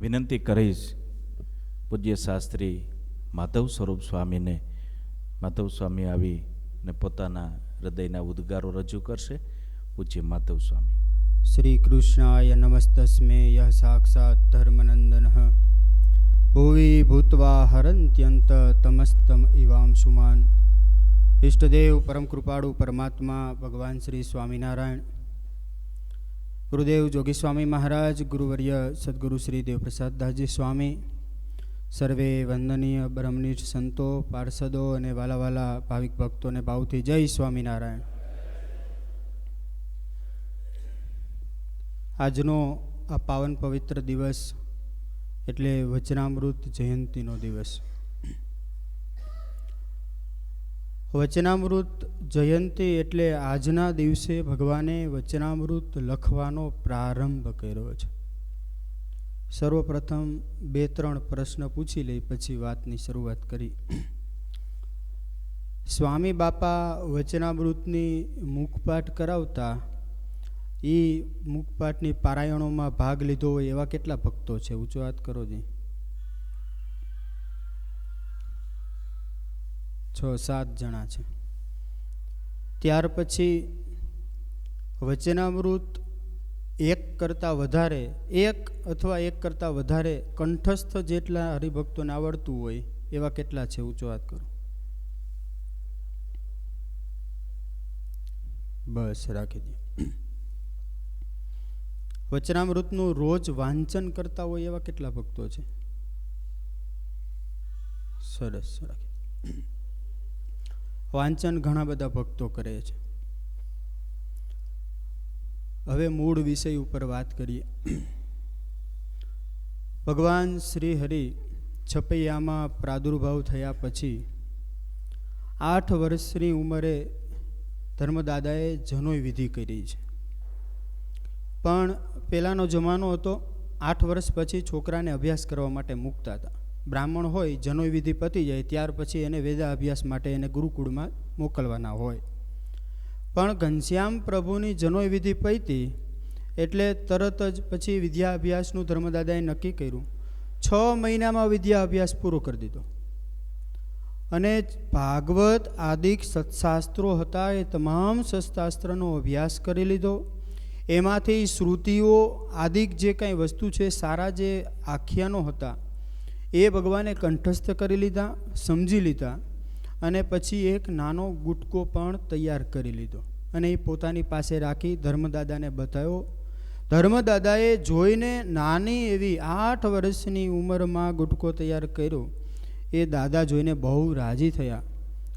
વિનંતી કરીશ. પૂજ્ય શાસ્ત્રી માધવ સ્વરૂપ સ્વામીને, માધવ સ્વામી આવી ને પોતાના હૃદયના ઉદ્ગારો રજૂ કરશે. પૂજ્ય માધવ સ્વામી. શ્રી કૃષ્ણાય નમસ્તસ્મે યહ સાક્ષાત ધર્મનંદન. ભુવિ ભૂતવા હરંત્યંત તમસ્તમ ઇવામ સુમાન. ઈષ્ટદેવ પરમ કૃપાળુ પરમાત્મા, ભગવાન શ્રી સ્વામિનારાયણ. ગુરુદેવ જોગી સ્વામી મહારાજ, ગુરુવર્ય સદગુરુ શ્રી દેવપ્રસાદદાસજી સ્વામી, સર્વે વંદનીય બ્રહ્મનિષ્ઠ સંતો, પાર્ષદો અને વાલા વાલા ભાવિક ભક્તોને ભાવથી જય સ્વામિનારાયણ. આજનો આ પાવન પવિત્ર દિવસ એટલે વચનામૃત જયંતીનો દિવસ. વચનામૃત જયંતી એટલે આજના દિવસે ભગવાને વચનામૃત લખવાનો પ્રારંભ કર્યો છે. સર્વપ્રથમ બે ત્રણ પ્રશ્ન પૂછી લઈ પછી વાતની શરૂઆત કરી. સ્વામી બાપા વચનામૃતની મુખપાઠ કરાવતા એ મુખપાઠની પારાયણોમાં ભાગ લીધો હોય એવા કેટલા ભક્તો છે? ઊંચો વાત કરો જી છ સાત જણા છે. ત્યાર પછી વચનામૃત એક કરતાં વધારે, એક અથવા એક કરતાં વધારે કંઠસ્થ જેટલા હરિભક્તોને આવડતું હોય, એવા કેટલા છે ઊંચો વાત કરો? બસ, રાખી દો. વચનામૃતનું રોજ વાંચન કરતા હોય એવા કેટલા ભક્તો છે? સરસ, રાખી વાંચન ઘણા બધા ભક્તો કરે છે. હવે મૂળ વિષય ઉપર વાત કરીએ. ભગવાન શ્રી હરિ છપૈયામાં પ્રાદુર્ભાવ થયા પછી આઠ વર્ષની ઉંમરે ધર્મદાદાએ જનોઈ વિધિ કરી છે. પણ પહેલાંનો જમાનો હતો, આઠ વર્ષ પછી છોકરાને અભ્યાસ કરવા માટે મૂકતા હતા. બ્રાહ્મણ હોય જનોય વિધિ પતી જાય, ત્યાર પછી એને વેદા અભ્યાસ માટે એને ગુરુકુળમાં મોકલવાના હોય. પણ ઘનશ્યામ પ્રભુની જનોય વિધિ પૈતી એટલે તરત જ પછી વિદ્યા અભ્યાસનું ધર્મદાદાએ નક્કી કર્યું. છ મહિનામાં વિદ્યા અભ્યાસ પૂરો કરી દીધો. અને ભાગવત, આદિક, સત્શાસ્ત્રો હતા, એ તમામ સત્શાસ્ત્રનો અભ્યાસ કરી લીધો. એમાંથી શ્રુતિઓ, આદિક જે કાંઈ વસ્તુ છે, સારા જે આખ્યાનો હતા એ ભગવાને કંઠસ્થ કરી લીધા, સમજી લીધા અને પછી એક નાનો ગુટકો પણ તૈયાર કરી લીધો અને એ પોતાની પાસે રાખી ધર્મદાદાને બતાવ્યો, ધર્મદાદાએ જોઈને નાની એવી આઠ વર્ષની ઉંમરમાં ગુટકો તૈયાર કર્યો. એ દાદા જોઈને બહુ રાજી થયા.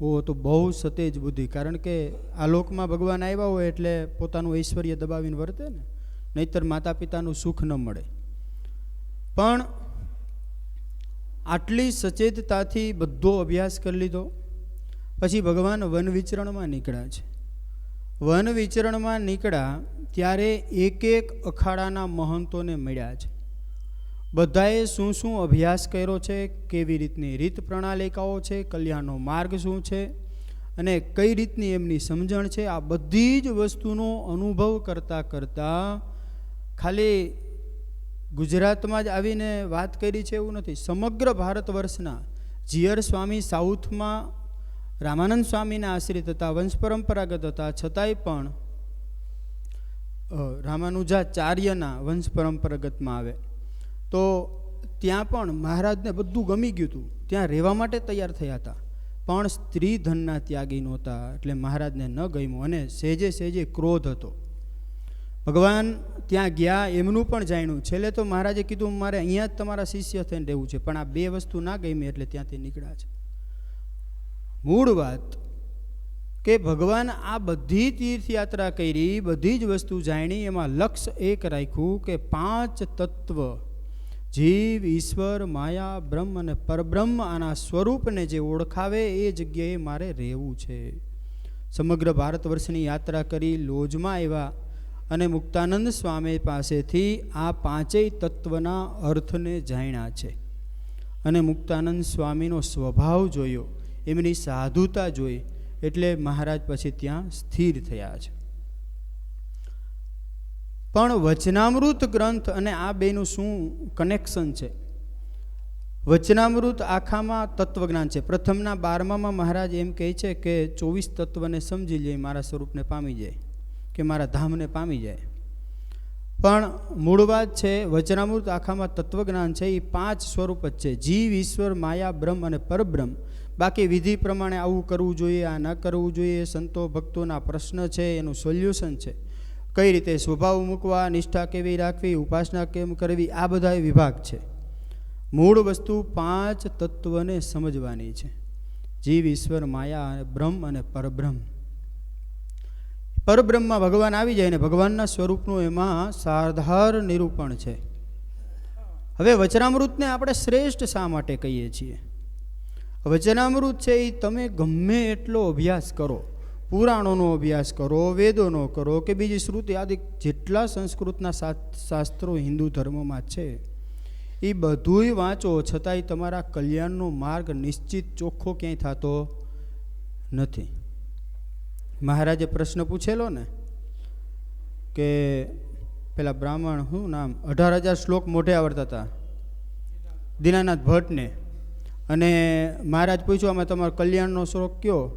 ઓ, તો બહુ સતેજ બુદ્ધિ. કારણ કે આ લોકમાં ભગવાન આવ્યા હોય એટલે પોતાનું ઐશ્વર્ય દબાવીને વર્તે ને. નહીતર માતા પિતાનું સુખ ન મળે. પણ આટલી સચેતતાથી બધો અભ્યાસ કરી લીધો. પછી ભગવાન વન વિચરણમાં નીકળ્યા છે. વન વિચરણમાં નીકળ્યા ત્યારે એક એક અખાડાના મહંતોને મળ્યા છે. બધાએ શું શું અભ્યાસ કર્યો છે, કેવી રીતની રીત પ્રણાલિકાઓ છે, કલ્યાણનો માર્ગ શું છે અને કઈ રીતની એમની સમજણ છે, આ બધી જ વસ્તુનો અનુભવ કરતાં કરતાં ખાલી ગુજરાતમાં જ આવીને વાત કરી છે એવું નથી. સમગ્ર ભારત વર્ષના જીયર સ્વામી સાઉથમાં રામાનંદ સ્વામીના આશ્રિત હતા, વંશ પરંપરાગત હતા. છતાંય પણ રામાનુજાચાર્યના વંશ પરંપરાગતમાં આવે. તો ત્યાં પણ મહારાજને બધું ગમી ગયું હતું. ત્યાં રહેવા માટે તૈયાર થયા હતા. પણ સ્ત્રી ધનના ત્યાગી નહોતા, એટલે મહારાજને ન ગમ્યું અને સહેજે સહેજે ક્રોધ હતો. ભગવાન ત્યાં ગયા, એમનું પણ જાણ્યું. છેલ્લે તો મહારાજે કીધું, મારે અહીંયા જ તમારા શિષ્ય થઈને રહેવું છે, પણ આ બે વસ્તુ ના ગમી એટલે ત્યાંથી નીકળ્યા છે. મૂળ વાત કે ભગવાન આ બધી તીર્થયાત્રા કરી, બધી જ વસ્તુ જાણી, એમાં લક્ષ્ય એક રાખ્યું કે પાંચ તત્વ, જીવ, ઈશ્વર, માયા, બ્રહ્મ અને પરબ્રહ્મ આના સ્વરૂપને જે ઓળખાવે એ જગ્યાએ મારે રહેવું છે. સમગ્ર ભારત વર્ષની યાત્રા કરી, લોજમાં આવ્યા અને મુક્તાનંદ સ્વામી પાસેથી આ પાંચેય તત્વના અર્થને જાણ્યા છે. અને મુક્તાનંદ સ્વામીનો સ્વભાવ જોયો, એમની સાધુતા જોઈ, એટલે મહારાજ પછી ત્યાં સ્થિર થયા છે. પણ વચનામૃત ગ્રંથ અને આ બેનું શું કનેક્શન છે? વચનામૃત આખામાં તત્વજ્ઞાન છે. પ્રથમના બારમામાં મહારાજ એમ કહે છે કે ચોવીસ તત્વને સમજી લે, મારા સ્વરૂપને પામી જાય કે મારા ધામને પામી જાય. પણ મૂળ વાત છે, વચનામૃત આખામાં તત્વજ્ઞાન છે એ પાંચ સ્વરૂપ જ છે. જીવ, ઈશ્વર, માયા, બ્રહ્મ અને પરબ્રહ્મ. બાકી વિધિ પ્રમાણે આવું કરવું જોઈએ, આ ન કરવું જોઈએ, સંતો, ભક્તોના પ્રશ્ન છે, એનું સોલ્યુશન છે. કઈ રીતે સ્વભાવ મૂકવા, નિષ્ઠા કેવી રાખવી, ઉપાસના કેમ કરવી, આ બધા વિભાગ છે. મૂળ વસ્તુ પાંચ તત્વને સમજવાની છે. જીવ, ઈશ્વર, માયા અને બ્રહ્મ અને પરબ્રહ્મ. પરબ્રહ્મમાં ભગવાન આવી જાય ને ભગવાનના સ્વરૂપનું એમાં સાધાર નિરૂપણ છે. હવે વચનામૃતને આપણે શ્રેષ્ઠ શા માટે કહીએ છીએ? વચનામૃત છે એ તમે ગમે એટલો અભ્યાસ કરો. પુરાણોનો અભ્યાસ કરો, વેદોનો કરો કે બીજી શ્રુતિ આદિ જેટલા સંસ્કૃતના શાસ્ત્રો હિન્દુ ધર્મમાં છે એ બધુંય વાંચો છતાંય તમારા કલ્યાણનો માર્ગ નિશ્ચિત ચોખ્ખો ક્યાંય થતો નથી. મહારાજે પ્રશ્ન પૂછેલો ને કે પેલા બ્રાહ્મણ શું નામ? અઢાર હજાર શ્લોક મોઢે આવડતા હતા. દીનાનાથ ભટ્ટને. અને મહારાજ પૂછ્યું અમે તમારો કલ્યાણનો શ્લોક કયો?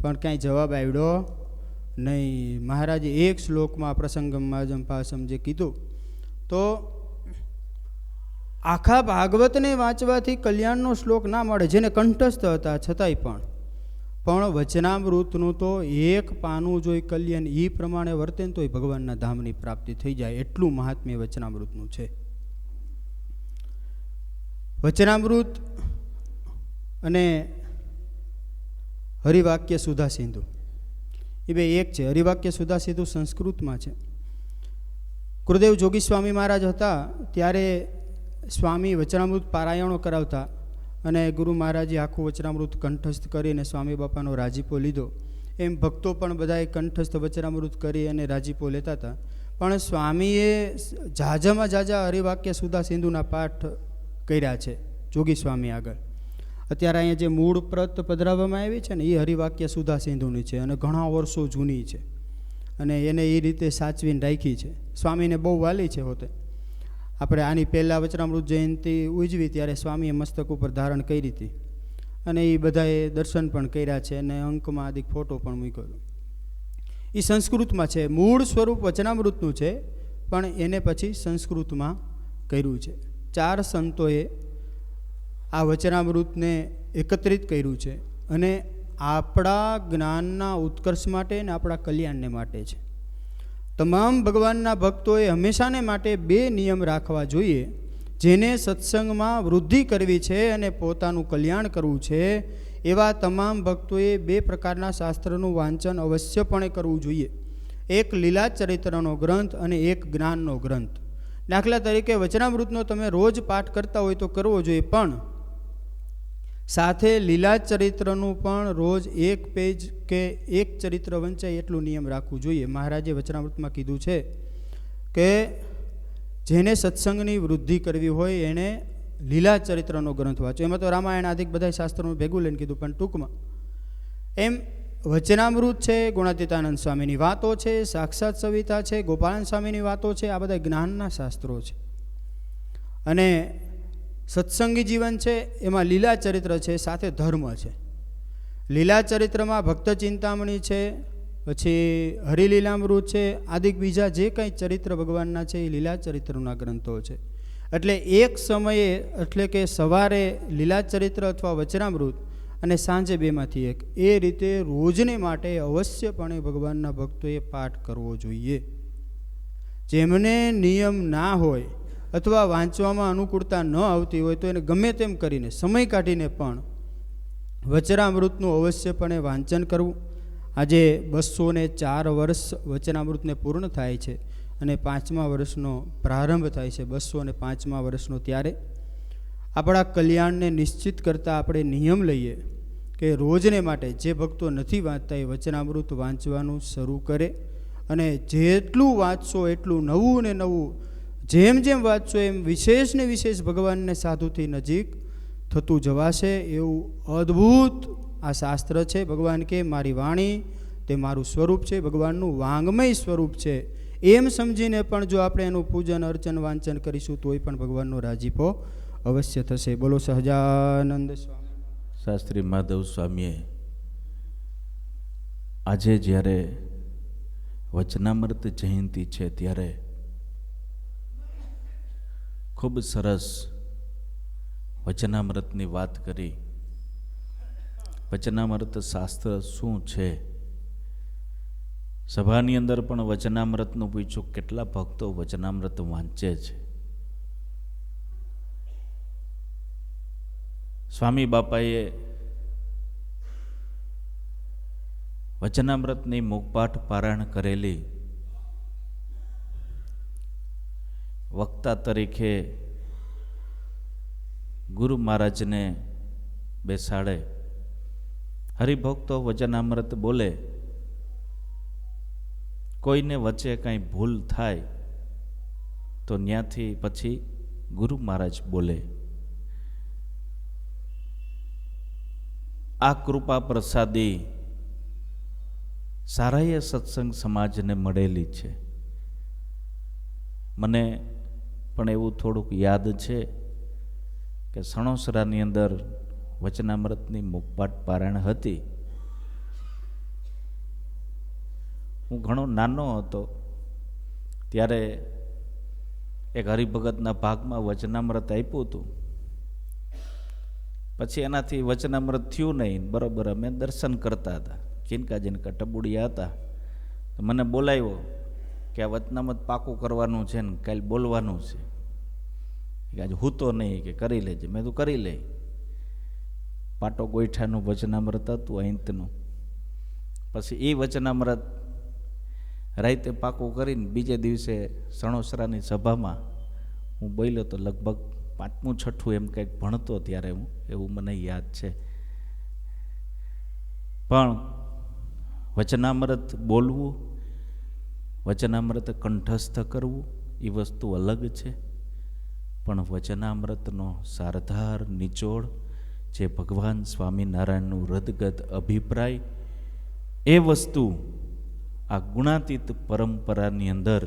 પણ કાંઈ જવાબ આવ્યો નહીં. મહારાજે એક શ્લોકમાં પ્રસંગમમાં જંપાસમ જે કીધું, તો આખા ભાગવતને વાંચવાથી કલ્યાણનો શ્લોક ના મળે, જેને કંઠસ્થ હતા, છતાંય પણ. પણ વચનામૃતનું તો એક પાનું જોઈ કલ્યાણ એ પ્રમાણે વર્તે ને તોય ભગવાનના ધામની પ્રાપ્તિ થઈ જાય, એટલું મહાત્મ્ય વચનામૃતનું છે. વચનામૃત અને હરિવાક્ય સુધા સિંધુ. એ બે એક છે. હરિવાક્ય સુધા સિંધુ સંસ્કૃતમાં છે. ગુરુદેવ જોગી સ્વામી મહારાજ હતા ત્યારે સ્વામી વચનામૃત પારાયણો કરાવતા અને ગુરુ મહારાજે આખું વચનામૃત કંઠસ્થ કરીને સ્વામી બાપાનો રાજીપો લીધો. એમ ભક્તો પણ બધાએ કંઠસ્થ વચનામૃત કરી અને રાજીપો લેતા હતા. પણ સ્વામીએ ઝાઝામાં ઝાઝા હરિવાક્ય સુધા સિંધુના પાઠ કર્યા છે, જોગી સ્વામી આગળ. અત્યારે અહીંયા જે મૂળ પ્રત પધરાવવામાં આવી છે ને, એ હરિવાક્ય સુધા સિંધુની છે અને ઘણા વર્ષો જૂની છે. અને એને એ રીતે સાચવીને રાખી છે. સ્વામીને બહુ વાલી છે હોતે. આપણે આની પહેલાં વચરામૃત જયંતિ ઉજવી ત્યારે સ્વામીએ મસ્તક ઉપર ધારણ કરી હતી. અને એ બધાએ દર્શન પણ કર્યા છે અને અંકમાં આદિક ફોટો પણ મૂક્યો એ સંસ્કૃતમાં છે, મૂળ સ્વરૂપ વચનામૃતનું છે, પણ એને પછી સંસ્કૃતમાં કર્યું છે. ચાર સંતોએ આ વચનામૃતને એકત્રિત કર્યું છે અને આપણા જ્ઞાનના ઉત્કર્ષ માટે અને આપણા કલ્યાણને માટે છે. તમામ ભગવાનના ભક્તોએ હંમેશાને માટે બે નિયમ રાખવા જોઈએ. જેને સત્સંગમાં વૃદ્ધિ કરવી છે અને પોતાનું કલ્યાણ કરવું છે, એવા તમામ ભક્તોએ બે પ્રકારના શાસ્ત્રનું વાંચન અવશ્યપણે કરવું જોઈએ. એક લીલા ચરિત્રનો ગ્રંથ અને એક જ્ઞાનનો ગ્રંથ. દાખલા તરીકે વચનામૃતનો તમે રોજ પાઠ કરતા હોય તો કરવો જોઈએ, પણ સાથે લીલા ચરિત્રનું પણ રોજ એક પેજ કે એક ચરિત્ર વંચાય એટલું નિયમ રાખવું જોઈએ. મહારાજે વચનામૃતમાં કીધું છે કે જેને સત્સંગની વૃદ્ધિ કરવી હોય એણે લીલા ચરિત્રનો ગ્રંથ વાંચો એમાં તો રામાયણ આદિક બધા શાસ્ત્રોનું ભેગું લઈને કીધું, પણ ટૂંકમાં એમ વચનામૃત છે, ગુણાતીતાનંદ સ્વામીની વાતો છે, સાક્ષાત સવિતા છે, ગોપાલન સ્વામીની વાતો છે, આ બધા જ્ઞાનના શાસ્ત્રો છે. અને સત્સંગી જીવન છે, એમાં લીલા ચરિત્ર છે, સાથે ધર્મ છે. લીલા ચરિત્રમાં ભક્ત ચિંતામણી છે, પછી હરિલીલામૃત છે, આદિક બીજા જે કંઈ ચરિત્ર ભગવાનના છે, એ લીલા ચરિત્રના ગ્રંથો છે. એટલે એક સમયે, એટલે કે સવારે લીલા ચરિત્ર અથવા વચનામૃત અને સાંજે બેમાંથી એક, એ રીતે રોજને માટે અવશ્યપણે ભગવાનના ભક્તોએ પાઠ કરવો જોઈએ. જેમને નિયમ ના હોય અથવા વાંચવામાં અનુકૂળતા ન આવતી હોય તો એને ગમે તેમ કરીને, સમય કાઢીને પણ વચનામૃતનું અવશ્યપણે વાંચન કરવું. આજે બસો ને ચાર વર્ષ વચનામૃતને પૂર્ણ થાય છે અને પાંચમા વર્ષનો પ્રારંભ થાય છે બસો અને પાંચમા વર્ષનો ત્યારે. આપણા કલ્યાણને નિશ્ચિત કરતાં આપણે નિયમ લઈએ કે રોજને માટે જે ભક્તો નથી વાંચતા એ વચનામૃત વાંચવાનું શરૂ કરે અને જેટલું વાંચશો એટલું નવું ને નવું જેમ જેમ વાંચશો એમ વિશેષ ને વિશેષ ભગવાનને સાધુથી નજીક થતું જવાશે એવું અદ્ભુત આ શાસ્ત્ર છે. ભગવાન કે મારી વાણી તે મારું સ્વરૂપ છે. ભગવાનનું વાંગમય સ્વરૂપ છે. એમ સમજીને પણ જો આપણે એનું પૂજન, અર્ચન, વાંચન કરીશું તોય પણ ભગવાનનો રાજીપો અવશ્ય થશે. બોલો સહજાનંદ સ્વામી. શાસ્ત્રી માધવ સ્વામીએ આજે જ્યારે વચનામૃત જયંતિ છે ત્યારે ખૂબ સરસ વચનામૃતની વાત કરી. વચનામૃત શાસ્ત્ર શું છે? સભાની અંદર પણ વચનામૃતનું પૂછ્યું, કેટલા ભક્તો વચનામૃત વાંચે છે? સ્વામી બાપાએ વચનામૃતની મુખપાઠ પારાયણ કરેલી. વક્તા તરીકે ગુરુ મહારાજને બેસાડે. હરિભક્તો વચનામૃત બોલે, કોઈને વચ્ચે કાંઈ ભૂલ થાય, તો ત્યાંથી પછી ગુરુ મહારાજ બોલે. આ કૃપા પ્રસાદી સારાએ સત્સંગ સમાજને મળેલી છે. મને પણ એવું થોડુંક યાદ છે કે સણોસરાની અંદર વચનામૃતની મુખપાટ પારાયણ હતી. હું ઘણો નાનો હતો ત્યારે એક હરિભગતના ભાગમાં વચનામૃત આપ્યું હતું. પછી એનાથી વચનામૃત થયું નહીં, બરાબર, અમે દર્શન કરતા હતા. ચિનકા જિનકા ટબુડિયા હતા મને બોલાવ્યો કે આ વતનામત પાકું કરવાનું છે ને કાલે બોલવાનું છે. કે આજે હું તો નહીં કે કરી લેજે. મેં તો કરી લે. પાટો ગોઈઠાનું વચનામૃત હતું, અહીંતનું. પછી એ વચનામૃત રાતે પાકું કરીને બીજે દિવસે સણોસરાની સભામાં હું બોલ્યો તો લગભગ પાંચમું, છઠ્ઠું એમ કંઈક ભણતો ત્યારે હું, એવું મને યાદ છે. પણ વચનામૃત બોલવું વચનામૃત કંઠસ્થ કરવું એ વસ્તુ અલગ છે. પણ વચનામૃતનો સારધાર, નિચોડ, જે ભગવાન સ્વામિનારાયણનું હૃદગત અભિપ્રાય, એ વસ્તુ આ ગુણાતીત પરંપરાની અંદર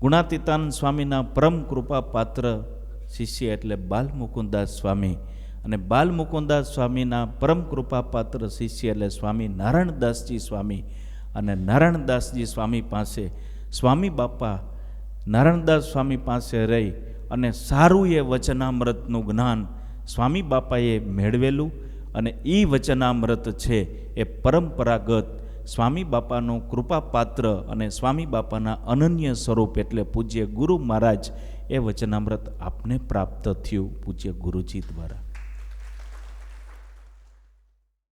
ગુણાતીતાન સ્વામીના પરમ કૃપા પાત્ર શિષ્ય એટલે બાલ મુકુદાસ સ્વામી અને બાલ મુકુદાસ સ્વામીના પરમ કૃપા પાત્ર શિષ્ય એટલે સ્વામી નારાયણદાસજી સ્વામી અને નારાયણદાસજી સ્વામી પાસે, સ્વામી બાપા નારાયણદાસ સ્વામી પાસે રહી અને સારું એ વચનામૃતનું જ્ઞાન સ્વામી બાપાએ મેળવેલું અને એ વચનામૃત છે એ પરંપરાગત સ્વામી બાપાનું કૃપાપાત્ર અને સ્વામી બાપાના અનન્ય સ્વરૂપ એટલે પૂજ્ય ગુરુ મહારાજ એ વચનામૃત આપને પ્રાપ્ત થયું, પૂજ્ય ગુરુજી દ્વારા.